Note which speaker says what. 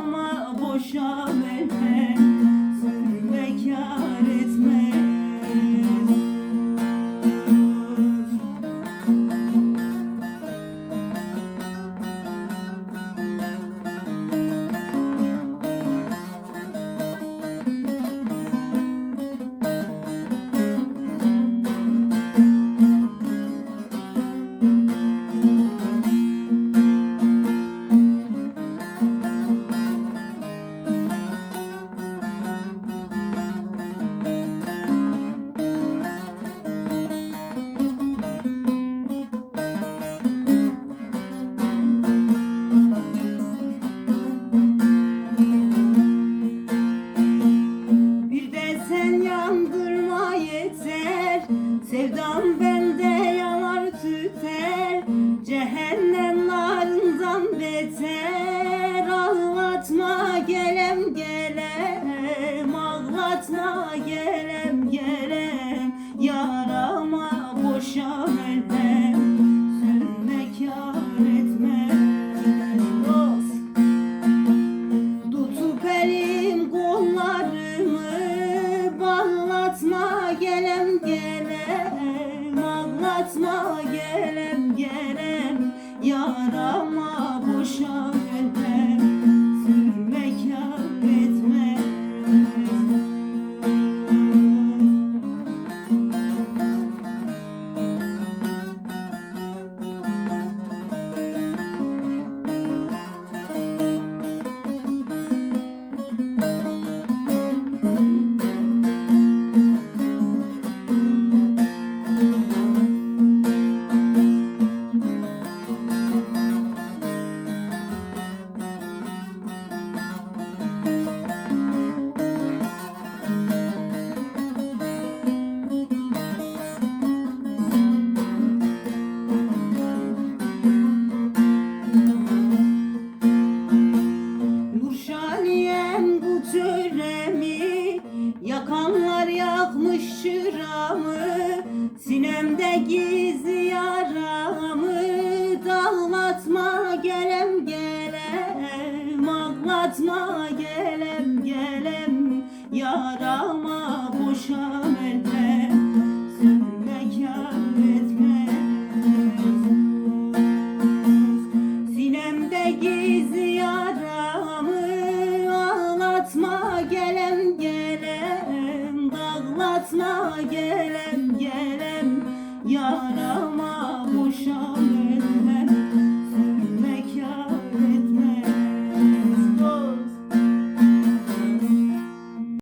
Speaker 1: alma boşa benden Sürme kârı gelem gelem. Yarama kalemi Yakanlar yakmış şuramı Sinemde gizli yaramı. Dağlatma gelem gelem Ağlatma gelem gelem. Yarama boşa verme asla gelem gelem yarama boşam